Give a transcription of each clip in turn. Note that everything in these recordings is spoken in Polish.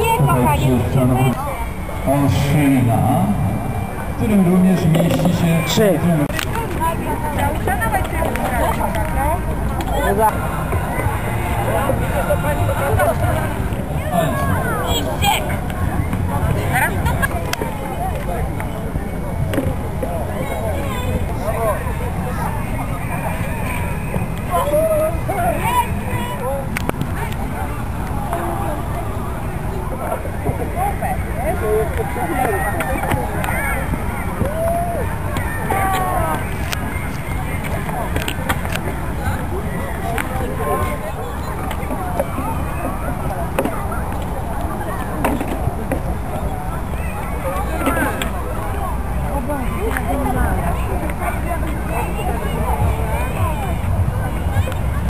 Nie, kochanie, Olszyna, w którym również mieści się... Trzy. Szanować się, prawda?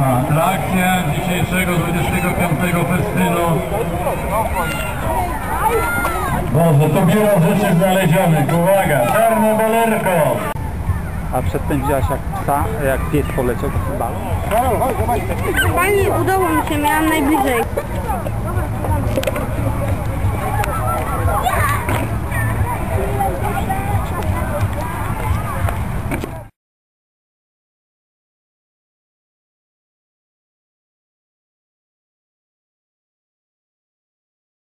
Atrakcja dzisiejszego 25 festynu. Boże, to biuro rzeczy znalezionych. Uwaga, czarne balerko. A przedtem widziałaś jak psa, jak pies poleciał do balon? Fajnie, udało mi się, miałam najbliżej.